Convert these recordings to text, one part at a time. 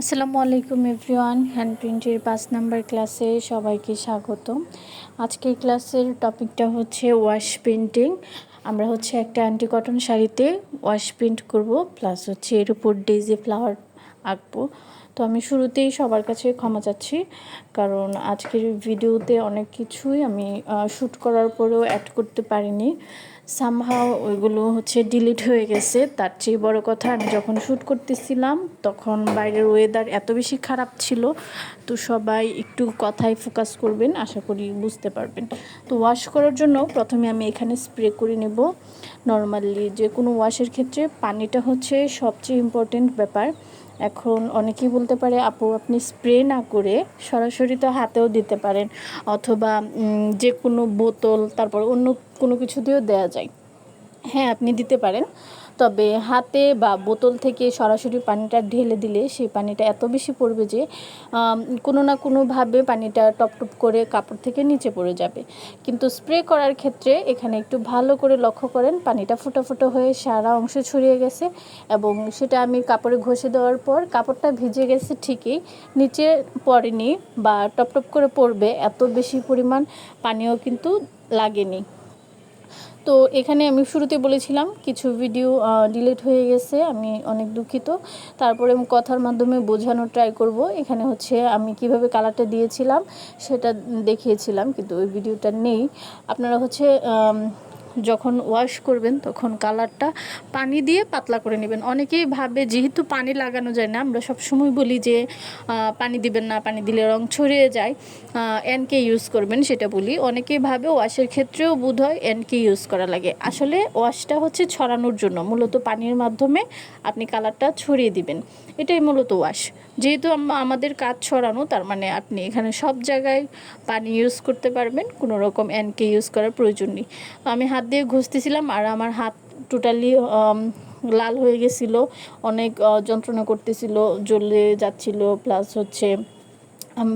আসসালামু আলাইকুম everyone, hand প্রিন্টের পাঁচ নাম্বার ক্লাসে সবাইকে স্বাগত আজকের ক্লাসের টপিকটা হচ্ছে ওয়াশ পেন্টিং আমরা হচ্ছে একটা অ্যান্টি কটন শাড়িতে ওয়াশ পেন্ট করব প্লাস হচ্ছে এর উপর ডেজে ফ্লাওয়ার আঁকবো। তো আমি শুরুতেই সবার কাছে ক্ষমা চাচ্ছি, কারণ আজকের ভিডিওতে অনেক কিছুই আমি শ্যুট করার পরেও অ্যাড করতে পারিনি। সামহাও ওইগুলো হচ্ছে ডিলিট হয়ে গেছে। তার চেয়ে বড় কথা, আমি যখন শ্যুট করতেছিলাম, তখন বাইরের ওয়েদার এত বেশি খারাপ ছিল, তো সবাই একটু কথায় ফোকাস করবেন, আশা করি বুঝতে পারবেন। তো ওয়াশ করার জন্য প্রথমে আমি এখানে স্প্রে করে নেব। নর্মালি যে কোনো ওয়াশের ক্ষেত্রে পানিটা হচ্ছে সবচেয়ে ইম্পর্টেন্ট ব্যাপার। এখন অনেকেই বলতে পারে, আপু, আপনি স্প্রে না করে সরাসরি তো হাতেও দিতে পারেন, অথবা যে কোনো বোতল, তারপর অন্য কোনো কিছু দিয়েও দেওয়া যায়। হ্যাঁ আপনি দিতে পারেন। তবে হাতে বা বোতল থেকে সরাসরি পানিটা ঢেলে দিলে সেই পানিটা এত বেশি পড়বে যে কোনো না কোনোভাবে পানিটা টপ টপ করে কাপড় থেকে নিচে পড়ে যাবে। কিন্তু স্প্রে করার ক্ষেত্রে এখানে একটু ভালো করে লক্ষ্য করেন, পানিটা ফুটো ফুটো হয়ে সারা অংশ ছড়িয়ে গেছে এবং সেটা আমি কাপড়ে ঘষে দেওয়ার পর কাপড়টা ভিজে গেছে ঠিকই, নিচে পড়েনি বা টপ টপ করে পড়বে এত বেশি পরিমাণ পানিও কিন্তু লাগেনি। তো এখানে আমি শুরুতে বলেছিলাম, কিছু ভিডিও ডিলিট হয়ে গেছে, আমি অনেক দুঃখিত। তারপরে আমি কথার মাধ্যমে বোঝানোর ট্রাই করব। এখানে হচ্ছে আমি কীভাবে কালারটা দিয়েছিলাম, সেটা দেখিয়েছিলাম, কিন্তু ওই ভিডিওটা নেই। আপনারা হচ্ছে যখন ওয়াশ করবেন তখন কালারটা পানি দিয়ে পাতলা করে নেবেন। অনেকেই ভাবে যেহেতু পানি লাগানো যায় না, আমরা সবসময় বলি যে পানি দিবেন না, পানি দিলে রং ছড়িয়ে যায়। এনকে ইউজ করবেন সেটা বলি। অনেকেই ভাবে ওয়াশের ক্ষেত্রেও বোধ হয় এনকে ইউজ করা লাগে। আসলে ওয়াশটা হচ্ছে ছড়ানোর জন্য। মূলত পানির মাধ্যমে আপনি কালারটা ছড়িয়ে দিবেন। এটাই মূলত ওয়াশ যেহেতু আমাদের কাজ ছড়ানো, তার মানে আপনি এখানে সব জায়গায় পানি ইউজ করতে পারবেন। কোনো রকম এনকে ইউজ করার প্রয়োজন নেই। আমি হাত দিয়ে ঘষতেছিলাম আর আমার হাত টোটালি লাল হয়ে গেছিল। অনেক যন্ত্রণা করতেছিল, জ্বলে যাচ্ছিল প্লাস হচ্ছে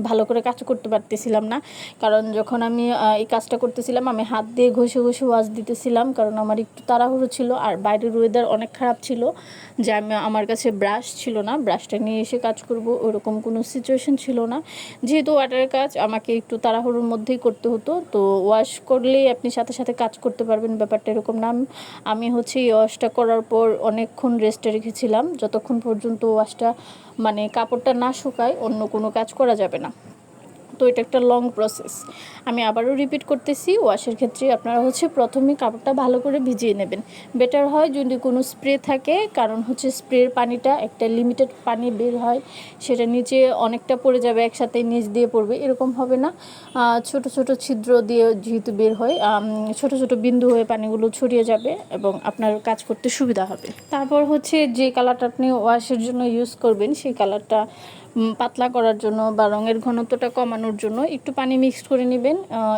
ভালো করে কাজ করতে পারতেছিলাম না। কারণ যখন আমি এই কাজটা করতেছিলাম, আমি হাত দিয়ে ঘষে ঘষে ওয়াজ দিতেছিলাম। কারণ আমার একটু তাড়াহুড়ো ছিল আর বাইরের ওয়েদার অনেক খারাপ ছিল, যে আমি, আমার কাছে ব্রাশ ছিল না। ব্রাশটা নিয়ে এসে কাজ করব, ওরকম কোনো সিচুয়েশন ছিল না। যেহেতু ওয়াটারের কাজ, আমাকে একটু তাড়াহুড়োর মধ্যেই করতে হতো। তো ওয়াশ করলেই আপনি সাথে সাথে কাজ করতে পারবেন, ব্যাপারটা এরকম না। আমি হচ্ছে এই ওয়াশটা করার পর অনেকক্ষণ রেস্টে রেখেছিলাম। যতক্ষণ পর্যন্ত ওয়াশটা মানে কাপড়টা না শুকায় অন্য কোনো কাজ করা যাবে না। তো এটা একটা লং প্রসেস আমি আবারও রিপিট করতেছি ওয়াশের ক্ষেত্রে আপনারা হচ্ছে প্রথমে কাপড়টা ভালো করে ভিজিয়ে নেবেন। বেটার হয় যদি কোনো স্প্রে থাকে, কারণ হচ্ছে স্প্রের পানিটা, একটা লিমিটেড পানি বের হয়, সেটা নিচে অনেকটা পড়ে যাবে, একসাথে নিচ দিয়ে পড়বে, এরকম হবে না। ছোট ছোট ছিদ্র দিয়ে যেহেতু বের হয় ছোট ছোট বিন্দু হয়ে পানিগুলো ছড়িয়ে যাবে এবং আপনার কাজ করতে সুবিধা হবে। তারপর হচ্ছে যে কালারটা আপনি ওয়াশের জন্য ইউজ করবেন, সেই কালারটা পাতলা করার জন্য বা রঙের ঘনত্বটা কমানোর জন্য একটু পানি মিক্স করে নেবেন।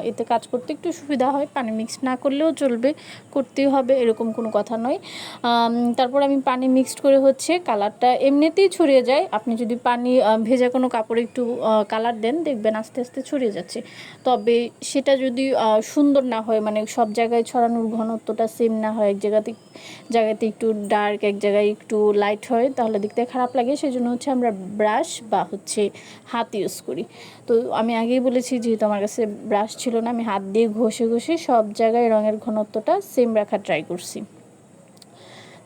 এতে কাজ করতে একটু সুবিধা হয়। পানি মিক্স না করলেও চলবে, করতেই হবে, এরকম কোনো কথা নয়। তারপর আমি পানি মিক্সড করে হচ্ছে কালারটা এমনিতেই ছড়িয়ে যায়। আপনি যদি পানি ভেজা কোনো কাপড়ে একটু কালার দেন, দেখবেন আস্তে আস্তে ছড়িয়ে যাচ্ছে। তবে সেটা যদি সুন্দর না হয় মানে সব জায়গায় ছড়ানোর ঘনত্বটা সেম না হয়, এক জায়গাতে জায়গাতে একটু ডার্ক এক জায়গায় একটু লাইট হয়, তাহলে দেখতে খারাপ লাগে। সেই জন্য হচ্ছে আমরা ব্রাশ বা হচ্ছে হাত ইউজ করি। তো আমি আগেই বলেছি যেহেতু আমার কাছে ব্রাশ ছিল না, আমি হাত দিয়ে ঘষে ঘষে সব জায়গায় রঙের ঘনত্বটা সেম রাখার ট্রাই করছি।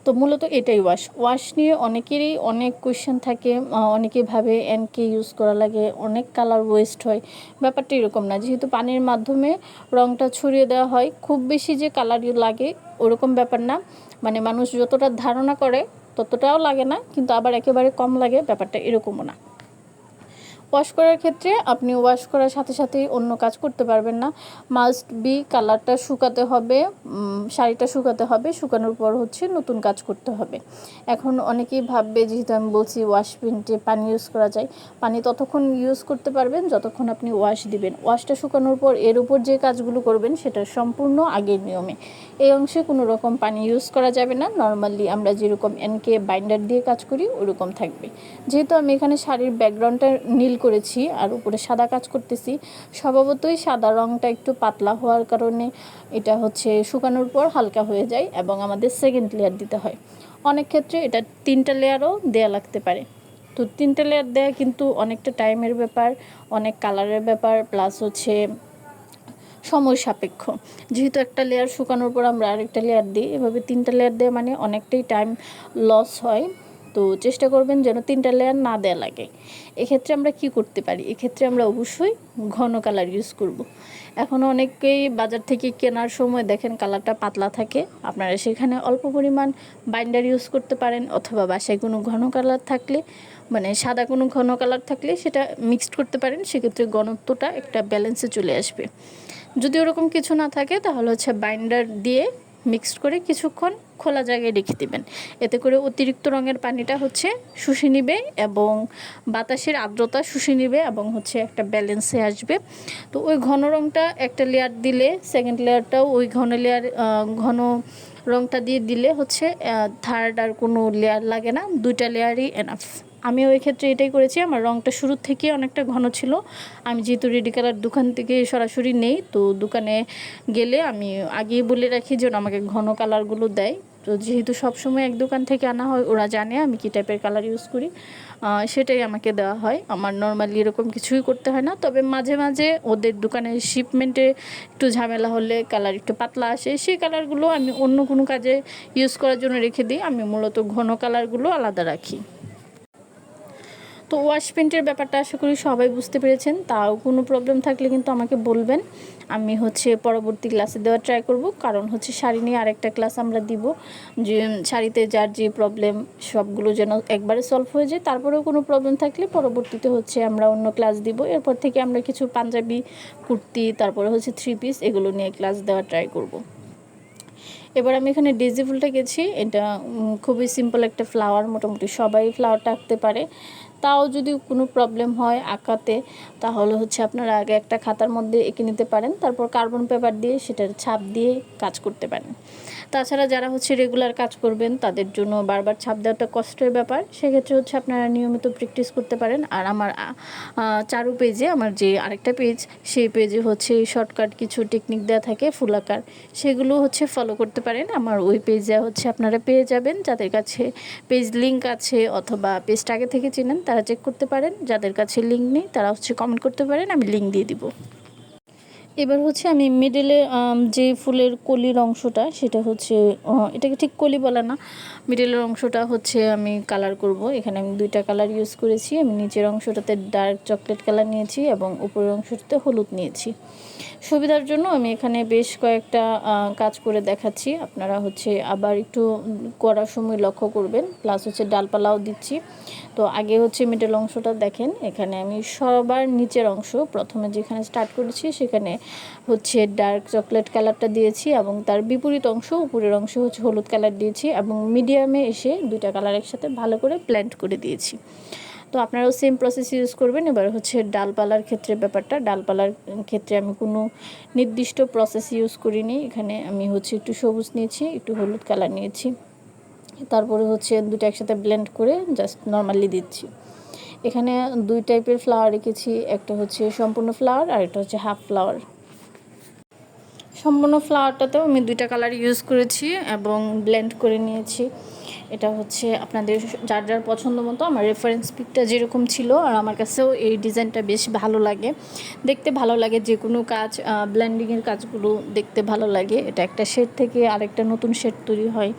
তো মূলত এটাই ওয়াশ ওয়াশ নিয়ে অনেকেরই অনেক কোয়েশ্চেন থাকে অনেকে ভাবে এনকে ইউজ করা লাগে, অনেক কালার ওয়েস্ট হয়। ব্যাপারটা এরকম না, যেহেতু পানির মাধ্যমে রঙটা ছড়িয়ে দেওয়া হয়, খুব বেশি যে কালার লাগে ওরকম ব্যাপার না। মানে মানুষ যতটা ধারণা করে ততটাও লাগে না কিন্তু আবার একেবারে কম লাগে ব্যাপারটা এরকমও না। ওয়াশ করার ক্ষেত্রে আপনি ওয়াশ করার সাথে সাথেই অন্য কাজ করতে পারবেন না। মাস্ট বি কালারটা শুকাতে হবে শাড়িটা শুকাতে হবে, শুকানোর পর হচ্ছে নতুন কাজ করতে হবে। এখন অনেকেই ভাববে, যেহেতু আমি বলছি ওয়াশ পেন্টে পানি ইউজ করা যায়, পানি ততক্ষণ ইউজ করতে পারবেন যতক্ষণ আপনি ওয়াশ দিবেন। ওয়াশটা শুকানোর পর এর উপর যে কাজগুলো করবেন সেটা সম্পূর্ণ আগের নিয়মে। এই অংশে কোনো রকম পানি ইউজ করা যাবে না। নর্মালি আমরা যেরকম এনকে বাইন্ডার দিয়ে কাজ করি, ওরকম থাকবে। যেহেতু আমি এখানে শাড়ির ব্যাকগ্রাউন্ডটা নীল করেছি আর উপরে সাদা কাজ করতেছি। স্বভাবতই সাদা রঙটা একটু পাতলা হওয়ার কারণে এটা হচ্ছে শুকানোর পর হালকা হয়ে যায় এবং আমাদের সেকেন্ড লেয়ার দিতে হয়। অনেক ক্ষেত্রে এটা তিনটা লেয়ারও দেয়া লাগতে পারে। তো তিনটে লেয়ার দেওয়া কিন্তু অনেকটা টাইমের ব্যাপার, অনেক কালারের ব্যাপার প্লাস হচ্ছে সময় সাপেক্ষ। যেহেতু একটা লেয়ার শুকানোর পর আমরা আরেকটা লেয়ার দিই, এভাবে তিনটা লেয়ার দেওয়া মানে অনেকটাই টাইম লস হয়। তো চেষ্টা করবেন যেন তিনটা লেয়ার না দেওয়া লাগে। এক্ষেত্রে আমরা কি করতে পারি? এক্ষেত্রে আমরা অবশ্যই ঘন কালার ইউজ করব। এখন অনেকেই বাজার থেকে কেনার সময় দেখেন কালারটা পাতলা থাকে। আপনারা সেখানে অল্প পরিমাণ বাইন্ডার ইউজ করতে পারেন অথবা বাসায় কোনো ঘন কালার থাকলে মানে সাদা কোনো ঘন কালার থাকলে সেটা মিক্সড করতে পারেন। সেক্ষেত্রে ঘনত্বটা একটা ব্যালেন্সে চলে আসবে। যদি ওরকম কিছু না থাকে তাহলে হচ্ছে বাইন্ডার দিয়ে মিক্সড করে কিছুক্ষণ খোলা জায়গায় রেখে দেবেন। এতে করে অতিরিক্ত রঙের পানিটা হচ্ছে শুষে নিবে এবং বাতাসের আর্দ্রতা শুষে নিবে এবং হচ্ছে একটা ব্যালেন্সে আসবে। তো ওই ঘন রঙটা একটা লেয়ার দিলে সেকেন্ড লেয়ারটাও ওই ঘন লেয়ার ঘন রঙটা দিয়ে দিলে হচ্ছে থার্ড আর কোনো লেয়ার লাগে না, দুইটা লেয়ারই এনাফ আমি ওই ক্ষেত্রে এটাই করেছি, আমার রঙটা শুরুর থেকে অনেকটা ঘন ছিল। আমি যেহেতু রেডি কালার দোকান থেকে সরাসরি নেই, তো দোকানে গেলে আমি আগেই বলে রাখি যেন আমাকে ঘন কালারগুলো দেয়। তো যেহেতু সবসময় এক দোকান থেকে আনা হয়, ওরা জানে আমি কী টাইপের কালার ইউজ করি। সেটাই আমাকে দেওয়া হয়। আমার নর্মালি এরকম কিছুই করতে হয় না, তবে মাঝে মাঝে ওদের দোকানের শিপমেন্টে একটু ঝামেলা হলে কালার একটু পাতলা আসে, সেই কালারগুলো আমি অন্য কোনো কাজে ইউজ করার জন্য রেখে দিই। আমি মূলত ঘন কালারগুলো আলাদা রাখি। তো ওয়াশ পেন্টের ব্যাপারটা আশা করি সবাই বুঝতে পেরেছেন। তাও কোনো প্রবলেম থাকলে কিন্তু আমাকে বলবেন। আমি হচ্ছে পরবর্তী ক্লাসে দেওয়ার ট্রাই করব। কারণ হচ্ছে শাড়ি নিয়ে আরেকটা ক্লাস আমরা দিব। যে শাড়িতে যার যে প্রবলেম সবগুলো যেন একবারে সলভ হয়ে যায়। তারপরেও কোনো প্রবলেম থাকলে পরবর্তীতে হচ্ছে আমরা অন্য ক্লাস দিব। এরপর থেকে আমরা কিছু পাঞ্জাবি, কুর্তি, তারপরে হচ্ছে থ্রি পিস এগুলো নিয়ে ক্লাস দেওয়ার ট্রাই করব। এবার আমি এখানে ডেজি ফুলটা গেছি এটা খুবই সিম্পল একটা ফ্লাওয়ার মোটামুটি সবাই ফ্লাওয়ারটা আঁকতে পারে। তাও যদি কোনো প্রবলেম হয় আঁকাতে, তাহলে হচ্ছে আপনারা আগে একটা খাতার মধ্যে এঁকে নিতে পারেন, তারপর কার্বন পেপার দিয়ে সেটার ছাপ দিয়ে কাজ করতে পারেন। তাছাড়া যারা হচ্ছে রেগুলার কাজ করবেন, তাদের জন্য বারবার ছাপ দেওয়াটা কষ্টের ব্যাপার। সেক্ষেত্রে হচ্ছে আপনারা নিয়মিত প্র্যাকটিস করতে পারেন। আর আমার চারু পেজে আমার যে আরেকটা পেজ সেই পেজে হচ্ছে শর্টকাট কিছু টেকনিক দেওয়া থাকে, ফুল আঁকার। সেগুলো হচ্ছে ফলো করতে পারেন। আমার ওই পেজে হচ্ছে আপনারা পেয়ে যাবেন। যাদের কাছে পেজ লিঙ্ক আছে অথবা পেজটা আগে থেকে চেনেন, তারা চেক করতে পারেন। যাদের কাছে লিঙ্ক নেই, তারা হচ্ছে কমেন্ট করতে পারেন। আমি লিঙ্ক দিয়ে দিব। এবার হচ্ছে আমি মিডলে যে ফুলের কলির অংশটা, সেটা হচ্ছে এটাকে ঠিক কলি বলে না। মিডলের অংশটা হচ্ছে আমি কালার করব। এখানে আমি দুইটা কালার ইউজ করেছি। আমি নিচের অংশটাতে ডার্ক চকলেট কালার নিয়েছি এবং উপরের অংশটাতে হলুদ নিয়েছি। সুবিধার জন্য আমি এখানে বেশ কয়েকটা কাজ করে দেখাচ্ছি। আপনারা হচ্ছে আবার একটু করার সময় লক্ষ্য করবেন। প্লাস হচ্ছে ডালপালাও দিচ্ছি। তো আগে হচ্ছে মিডল অংশটা দেখেন। এখানে আমি সবার নিচের অংশ, প্রথমে যেখানে স্টার্ট করেছি সেখানে হচ্ছে ডার্ক চকলেট কালারটা দিয়েছি এবং তার বিপরীত অংশ, উপরের অংশ হচ্ছে হলুদ কালার দিয়েছি এবং মিডিয়ামে এসে দুইটা কালার একসাথে ভালো করে প্ল্যান্ট করে দিয়েছি। তো আপনারাও সেম প্রসেস ইউজ করবেন। এবার হচ্ছে ডালপালার ক্ষেত্রে ব্যাপারটা, ডালপালার ক্ষেত্রে আমি কোনো নির্দিষ্ট প্রসেস ইউজ করিনি। এখানে আমি হচ্ছে একটু সবুজ নিয়েছি, একটু হলুদ কালার নিয়েছি। তারপরে হচ্ছে দুটো একসাথে ব্লেন্ড করে জাস্ট নর্মালি দিচ্ছি। এখানে দুই টাইপের ফ্লাওয়ার রেখেছি, একটা হচ্ছে সম্পূর্ণ ফ্লাওয়ার আর একটা হচ্ছে হাফ ফ্লাওয়ার সম্পূর্ণ ফ্লাওয়ারটাতেও আমি দুইটা কালার ইউজ করেছি এবং ব্লেন্ড করে নিয়েছি। এটা হচ্ছে আপনাদের যার যার পছন্দ মতো, আমার রেফারেন্স পিকটা যেরকম ছিল আর আমার কাছেও এই ডিজাইনটা বেশ ভালো লাগে। দেখতে ভালো লাগে, যে কোনো কাজ ব্ল্যান্ডিংয়ের কাজগুলো দেখতে ভালো লাগে। এটা একটা শেড থেকে আরেকটা নতুন শেড তৈরি হয়।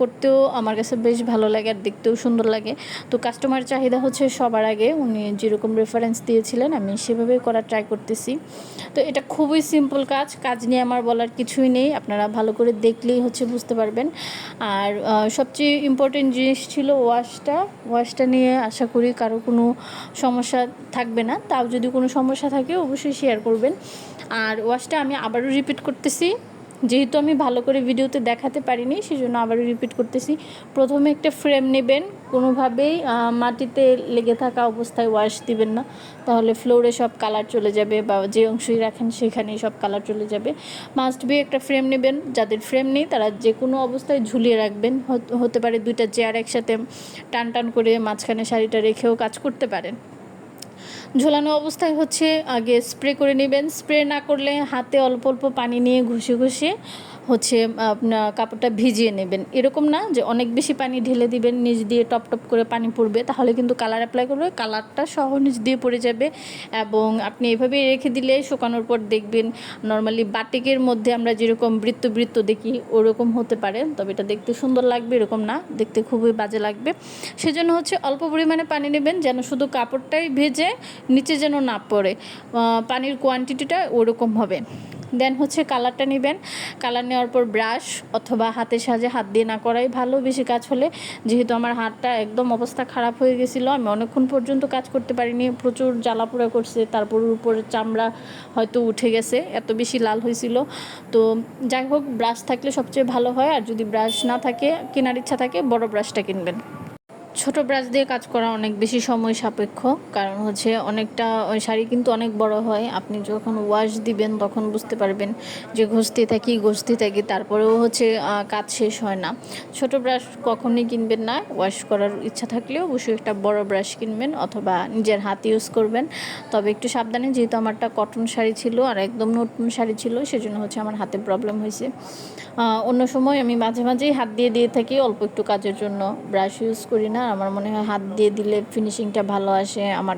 করতেও আমার কাছে বেশ ভালো লাগে আর দেখতেও সুন্দর লাগে। তো কাস্টমার চাহিদা হচ্ছে সবার আগে। উনি যেরকম রেফারেন্স দিয়েছিলেন, আমি সেভাবে করার ট্রাই করতেছি। তো এটা খুবই সিম্পল কাজ কাজ নিয়ে আমার বলার কিছুই নেই। আপনারা ভালো করে দেখলেই হচ্ছে বুঝতে পারবেন। আর সবচেয়ে ইম্পর্টেন্ট জিনিস ছিল ওয়াশটা ওয়াশটা নিয়ে আশা করি কারও কোনো সমস্যা থাকবে না। তাও যদি কোনো সমস্যা থাকে, অবশ্যই শেয়ার করবেন। আর ওয়াশটা আমি আবারও রিপিট করতেছি। যেহেতু আমি ভালো করে ভিডিওতে দেখাতে পারিনি সেই জন্য আবারও রিপিট করতেছি। প্রথমে একটা ফ্রেম নেবেন, কোনোভাবেই মাটিতে লেগে থাকা অবস্থায় ওয়াশ দিবেন না। তাহলে ফ্লোরে সব কালার চলে যাবে বা যে অংশই রাখেন সেখানেই সব কালার চলে যাবে। মাস্ট বি একটা ফ্রেম নেবেন, যাদের ফ্রেম নেই, তারা যে কোনো অবস্থায় ঝুলিয়ে রাখবেন। হতে পারে দুইটা চেয়ার একসাথে টান টান করে মাঝখানে শাড়িটা রেখেও কাজ করতে পারেন। ঝোলানো অবস্থায় হচ্ছে, আগে স্প্রে করে নেবেন। স্প্রে না করলে হাতে অল্প অল্প পানি নিয়ে ঘষে ঘষে হচ্ছে আপনার কাপড়টা ভিজিয়ে নেবেন। এরকম না যে অনেক বেশি পানি ঢেলে দিবেন, নিচ দিয়ে টপ টপ করে পানি পড়বে, তাহলে কিন্তু কালার অ্যাপ্লাই করবে, কালারটা সহ নিচ দিয়ে পড়ে যাবে এবং আপনি এভাবে রেখে দিলে শুকানোর পর দেখবেন, নর্মালি বাটিকের মধ্যে আমরা যেরকম বৃত্ত বৃত্ত দেখি, ওরকম হতে পারে। তবে এটা দেখতে সুন্দর লাগবে, এরকম না, দেখতে খুবই বাজে লাগবে। সেজন্য হচ্ছে অল্প পরিমাণে পানি নেবেন, যেন শুধু কাপড়টাই ভেজে নিচে যেন না পড়ে পানির কোয়ান্টিটিটা ওরকম হবে। দেন হচ্ছে কালারটা নেবেন। কালার নেওয়ার পর ব্রাশ অথবা হাতের সাহায্যে হাত দিয়ে না করাই ভালো। বেশি কাজ হলে যেহেতু আমার হাতটা একদম অবস্থা খারাপ হয়ে গেছিল, আমি অনেকক্ষণ পর্যন্ত কাজ করতে পারিনি। প্রচুর জ্বালাপোড়া করছে, তারপর উপরে চামড়া হয়তো উঠে গেছে, এত বেশি লাল হয়েছিল। তো যাই হোক ব্রাশ থাকলে সবচেয়ে ভালো হয়। আর যদি ব্রাশ না থাকে, কেনার ইচ্ছা থাকে, বড় ব্রাশটা কিনবেন। ছোট ব্রাশ দিয়ে কাজ করা অনেক বেশি সময় সাপেক্ষ, কারণ হচ্ছে অনেকটা, ওই শাড়ি কিন্তু অনেক বড় হয়। আপনি যখন ওয়াশ দিবেন, তখন বুঝতে পারবেন যে ঘষতে থাকি ঘষতে থাকি তারপরেও হচ্ছে কাজ শেষ হয় না। ছোট ব্রাশ কখনই কিনবেন না। ওয়াশ করার ইচ্ছা থাকলেও অবশ্যই একটা বড় ব্রাশ কিনবেন অথবা নিজের হাত ইউজ করবেন। তবে একটু সাবধানে, যেহেতু আমারটা কটন শাড়ি ছিল আর একদম নতুন শাড়ি ছিল, সেজন্য হচ্ছে আমার হাতে প্রবলেম হয়েছে। অন্য সময় আমি মাঝে মাঝেই হাত দিয়ে দিয়ে থাকি, অল্প একটু কাজের জন্য ব্রাশ ইউজ করি না। আমার মনে হয় হাত দিয়ে দিলে ফিনিশিংটা ভালো আসে। আমার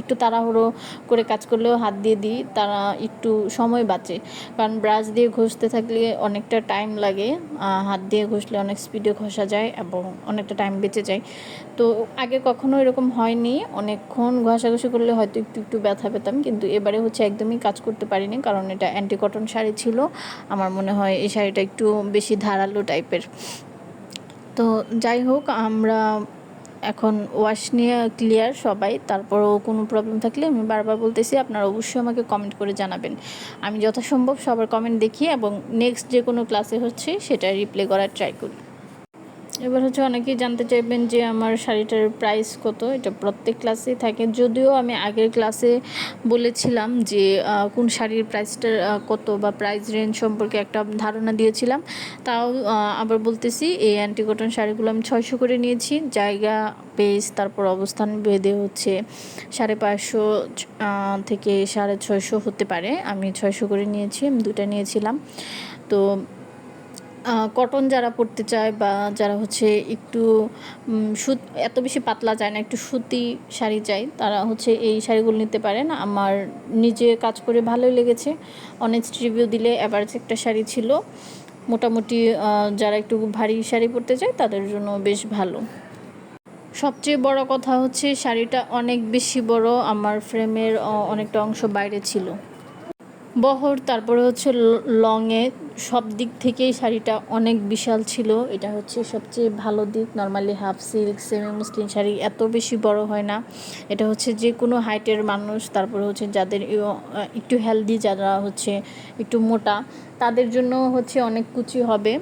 একটু তাড়াহুড়ো করে কাজ করলেও হাত দিয়ে দিই, তারা একটু সময় বাঁচে। কারণ ব্রাশ দিয়ে ঘষতে থাকলে অনেকটা টাইম লাগে হাত দিয়ে ঘষলে অনেক স্পিডে ঘষা যায় এবং অনেকটা টাইম বেঁচে যায়। তো আগে কখনো এরকম হয়নি, অনেকক্ষণ ঘষাঘষি করলে হয়তো একটু একটু ব্যথা পেতাম, কিন্তু এবারে হচ্ছে একদমই কাজ করতে পারিনি, কারণ এটা অ্যান্টি কটন শাড়ি ছিল। আমার মনে হয় এই শাড়িটা একটু বেশি ধারালো টাইপের তো যাই হোক, আমরা এখন ওয়াশ নিয়ে ক্লিয়ার সবাই, তারপরও কোনো প্রবলেম থাকলে আমি বারবার বলতেছি, আপনারা অবশ্যই আমাকে কমেন্ট করে জানাবেন। আমি যথাসম্ভব সবার কমেন্ট দেখি এবং নেক্সট যে কোনো ক্লাসে হচ্ছে, সেটা রিপ্লে করার ট্রাই করি। এবার হচ্ছে অনেকেই জানতে চাইবেন যে আমার শাড়িটার প্রাইস কত? এটা প্রত্যেক ক্লাসেই থাকে। যদিও আমি আগের ক্লাসে বলেছিলাম যে কোন শাড়ির প্রাইসটা কত বা প্রাইস রেঞ্জ সম্পর্কে একটা ধারণা দিয়েছিলাম। তাও আবার বলতেছি, এই অ্যান্টি কটন শাড়িগুলো আমি ছয়শো করে নিয়েছি। জায়গা পেজ তারপর অবস্থান ভেদে হচ্ছে সাড়ে পাঁচশো থেকে সাড়ে ছয়শো হতে পারে। আমি ছয়শো করে নিয়েছি, আমি দুটা নিয়েছিলাম। তো কটন যারা পরতে চায় বা যারা হচ্ছে একটু সুত, এত বেশি পাতলা চায় না, একটু সুতি শাড়ি চাই তারা হচ্ছে এই শাড়িগুলো নিতে পারেন। আমার নিজে কাজ করে ভালোই লেগেছে। অনেস্ট রিভিউ দিলে অ্যাভারেজ একটা শাড়ি ছিল। মোটামুটি যারা একটু ভারী শাড়ি পরতে চায়, তাদের জন্য বেশ ভালো। সবচেয়ে বড় কথা হচ্ছে, শাড়িটা অনেক বেশি বড়, আমার ফ্রেমের অনেকটা অংশ বাইরে ছিল। বহর, তারপরে হচ্ছে ল- লংয়ে সব দিক থেকেই শাড়িটা অনেক বিশাল ছিল। এটা হচ্ছে সবচেয়ে ভালো দিক। Normally half silk semi muslin sari এত বেশি বড় হয় না। এটা হচ্ছে যে কোনো হাইটের মানুষ, তারপরে হচ্ছে যাদের একটু হেলদি যারা হচ্ছে একটু মোটা, তাদের জন্য হচ্ছে অনেক কুচি হবে।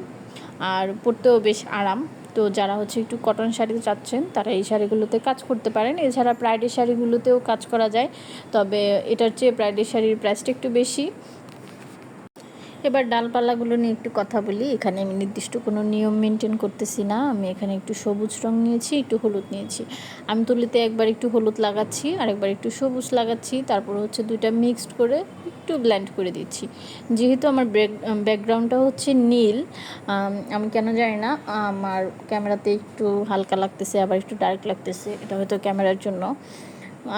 আর পরতেও বেশ আরাম। তো যারা হচ্ছে একটু কটন শাড়ি চাচ্ছেন, তারা এই শাড়িগুলোতে কাজ করতে পারেন। এছাড়া প্রাইডের শাড়িগুলোতেও কাজ করা যায়, তবে এটার চেয়ে প্রাইডের শাড়ির প্রাইসটা একটু বেশি। এবার ডালপালাগুলো নিয়ে একটু কথা বলি। এখানে আমি নির্দিষ্ট কোনো নিয়ম মেনটেন করতেছি না। আমি এখানে একটু সবুজ রং নিয়েছি, একটু হলুদ নিয়েছি। আমি তুলিতে একবার একটু হলুদ লাগাচ্ছি আর একবার একটু সবুজ লাগাচ্ছি। তারপর হচ্ছে দুইটা মিক্সড করে একটু ব্ল্যান্ড করে দিচ্ছি। যেহেতু আমার ব্যাকগ্রাউন্ডটা হচ্ছে নীল, আমি কেন জানি না, আমার ক্যামেরাতে একটু হালকা লাগতেছে, আবার একটু ডার্ক লাগতেছে। এটা হয়তো ক্যামেরার জন্য।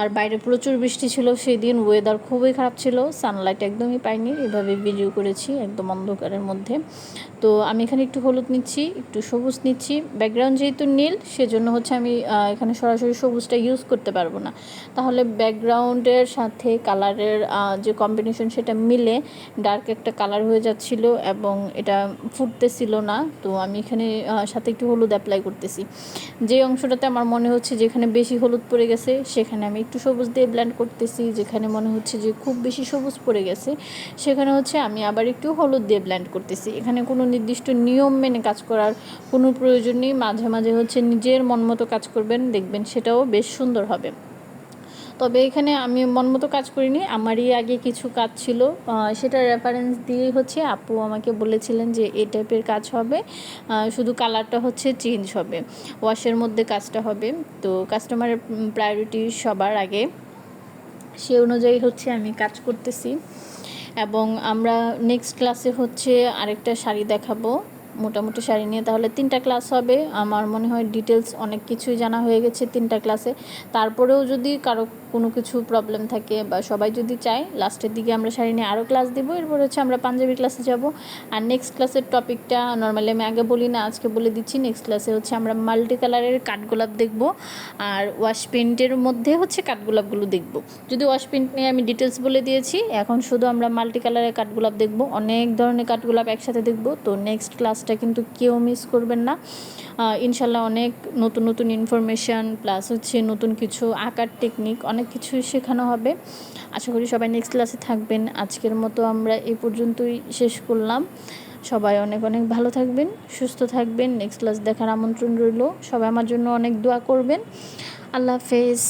আর বাইরে প্রচুর বৃষ্টি ছিল সেই দিন ওয়েদার খুবই খারাপ ছিল। সানলাইট একদমই পাইনি। এভাবে ভিডিও করেছি একদম অন্ধকারের মধ্যে। তো আমি এখানে একটু হলুদ নিচ্ছি, একটু সবুজ নিচ্ছি। ব্যাকগ্রাউন্ড যেহেতু নীল, সেজন্য হচ্ছে আমি এখানে সরাসরি সবুজটা ইউজ করতে পারব না। তাহলে ব্যাকগ্রাউন্ডের সাথে কালারের যে কম্বিনেশন সেটা মিলে ডার্ক একটা কালার হয়ে যাচ্ছিল এবং এটা ফুটতেছিল না। তো আমি এখানে সাথে একটু হলুদ অ্যাপ্লাই করতেছি। যে অংশটাতে আমার মনে হচ্ছে যেখানে বেশি হলুদ পড়ে গেছে, সেখানে আমি একটু সবুজ দিয়ে ব্ল্যান্ড করতেছি, যেখানে মনে হচ্ছে যে খুব বেশি সবুজ পড়ে গেছে। সেখানে হচ্ছে আমি আবার একটু হলুদ দিয়ে ব্ল্যান্ড করতেছি। এখানে কোনো নির্দিষ্ট নিয়ম মেনে কাজ করার কোনো প্রয়োজন নেই। মাঝে মাঝে হচ্ছে নিজের মন মতো কাজ করবেন, দেখবেন সেটাও বেশ সুন্দর হবে। তবে এখানে আমি মন মতো কাজ করিনি, আমারই আগে কিছু কাজ ছিল। সেটা রেফারেন্স দিয়ে হচ্ছে আপু আমাকে বলেছিলেন যে এই টাইপের কাজ হবে শুধু কালারটা হচ্ছে চেঞ্জ হবে ওয়াশের মধ্যে কাজটা হবে। তো কাস্টমারের প্রায়োরিটি সবার আগে। সে অনুযায়ী হচ্ছে আমি কাজ করতেছি। এবং আমরা নেক্সট ক্লাসে হচ্ছে আরেকটা শাড়ি দেখাবো, মোটামুটি শাড়ি নিয়ে। তাহলে তিনটা ক্লাস হবে, আমার মনে হয় ডিটেলস অনেক কিছুই জানা হয়ে গেছে তিনটা ক্লাসে তারপরেও যদি কারও কোনো কিছু প্রবলেম থাকে বা সবাই যদি চায় লাস্টের দিকে আমরা শাড়ি নিয়ে আরও ক্লাস দিব, এরপর হচ্ছে আমরা পাঞ্জাবি ক্লাসে যাব। আর নেক্সট ক্লাসের টপিকটা নর্মালি আমি আগে বলি না, আজকে বলে দিচ্ছি। নেক্সট ক্লাসে হচ্ছে আমরা মাল্টি কালারের কাঠগোলাপ দেখব, আর ওয়াশ পেন্টের মধ্যে হচ্ছে কাঠগোলাপগুলো দেখব। যদি ওয়াশ পেন্ট নিয়ে আমি ডিটেলস বলে দিয়েছি, এখন শুধু আমরা মাল্টি কালারের কাঠগোলাপ দেখব, অনেক ধরনের কাঠগোলাপ একসাথে দেখব। তো নেক্সট ক্লাসটা কিন্তু কেউ মিস করবেন না। ইনশাল্লাহ অনেক নতুন নতুন ইনফরমেশান প্লাস হচ্ছে নতুন কিছু আঁকার টেকনিক অনেক কিছুই শেখানো হবে। আশা করি সবাই নেক্সট ক্লাসে থাকবেন। আজকের মতো আমরা এই পর্যন্তই শেষ করলাম। সবাই অনেক অনেক ভালো থাকবেন, সুস্থ থাকবেন। নেক্সট ক্লাস দেখার আমন্ত্রণ রইল। সবাই আমার জন্য অনেক দোয়া করবেন। আল্লাহ হাফেজ।